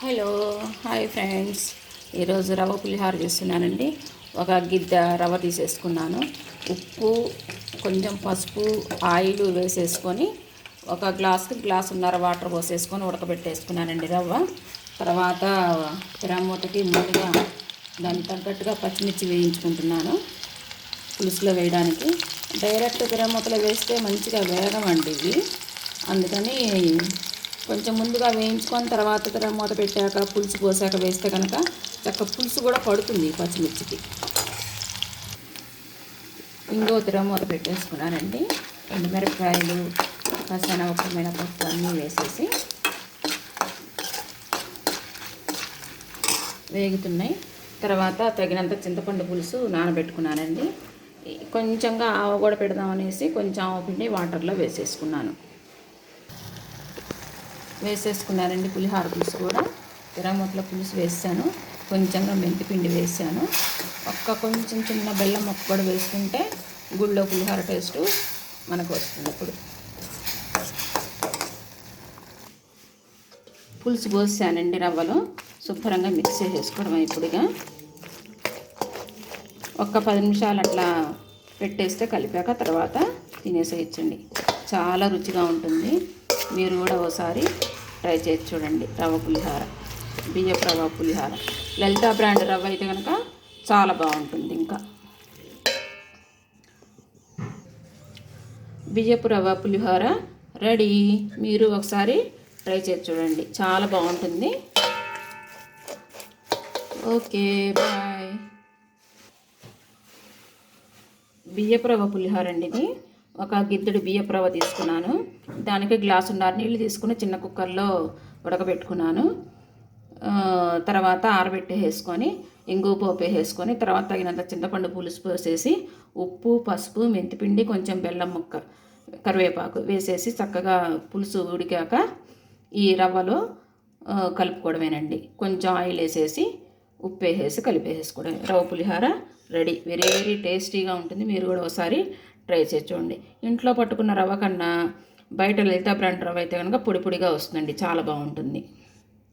Hello hi friends. ఈరోజు రవ్వ పులిహోర చేస్తున్నానండి. ఒక గిద్ద రవ్వ తీసేసుకున్నాను. ఉప్పు కొంచెం పసుపు ఆయిల్ వేసేసుకొని ఒక గ్లాస్కి గ్లాసున్నర వాటర్ పోసేసుకొని ఉడకబెట్టేసుకున్నానండి రవ్వ. తర్వాత తిరమూటకి ముందుగా దానికి తగ్గట్టుగా పచ్చిమిర్చి వేయించుకుంటున్నాను పులుసులో వేయడానికి. డైరెక్ట్ తిరమూతలో వేస్తే మంచిగా వేగమండి ఇవి. అందుకని కొంచెం ముందుగా వేయించుకొని తర్వాత మూత పెట్టాక పులుసు పోసాక వేస్తే కనుక చక్క పులుసు కూడా పడుతుంది పచ్చిమిర్చికి. ఇంకో తిర మూత పెట్టేసుకున్నానండి. ఎండుమిరపకాయలు కసన ఒక మినపప్పు అన్నీ వేసేసి వేగుతున్నాయి. తర్వాత తగినంత చింతపండు పులుసు నానబెట్టుకున్నానండి. కొంచెంగా ఆవ కూడా పెడదామనేసి కొంచెం ఆవ పిండి వాటర్లో వేసేసుకున్నాను. వేసేసుకున్నానండి పులిహార పులుసు కూడా. తిరమూతల పులుసు వేసాను. కొంచెంగా మెంతిపిండి వేసాను. ఒక్క కొంచెం చిన్న బెల్లం మొక్క కూడా వేసుకుంటే గుళ్ళో పులిహార టేస్ట్ మనకు వస్తుంది అప్పుడు పులుసు పోసానండి రవ్వలో. శుభ్రంగా మిక్స్ చేసేసుకోవడం ఇప్పుడుగా ఒక్క పది నిమిషాలు అట్లా పెట్టేస్తే కలిపాక తర్వాత తినేసేయచ్చండి. చాలా రుచిగా ఉంటుంది. మీరు కూడా ఒకసారి ట్రై చేసి చూడండి. రవ్వ పులిహార. బియ్యపు రవ్వ పులిహార. లలితా బ్రాండ్ రవ్వ అయితే కనుక చాలా బాగుంటుంది ఇంకా. బియ్యపు రవ్వ పులిహోర రెడీ. మీరు ఒకసారి ట్రై చేసి చూడండి. చాలా బాగుంటుంది. Okay bye. బియ్యపు రవ్వ పులిహోర అండి ఇది. ఒక గిద్దెడు బియ్యపు రవ్వ తీసుకున్నాను. దానికి గ్లాసున్నర నీళ్ళు తీసుకుని చిన్న కుక్కర్లో ఉడకబెట్టుకున్నాను. తర్వాత తర్వాత ఆరబెట్టేసుకొని ఇంగు పోపు వేసుకొని తర్వాత తగినంత చింతపండు పులుసు పోసేసి ఉప్పు పసుపు మెంతిపిండి కొంచెం బెల్లం ముక్క కరివేపాకు వేసేసి చక్కగా పులుసు ఉడికాక ఈ రవ్వలో కలుపుకోవడమేనండి. కొంచెం ఆయిల్ వేసేసి ఉప్పు వేసేసి కలిపేసేసుకోవడం రవ్వ పులిహార రెడీ. వెరీ వెరీ టేస్టీగా ఉంటుంది. మీరు కూడా ఒకసారి ట్రై చేసి చూడండి. ఇంట్లో పట్టుకున్న రవ్వ కన్నా బయట లలితా బ్రాండ్ రవ్వ అయితే కనుక పొడి పొడిగా వస్తుందండి. చాలా బాగుంటుంది.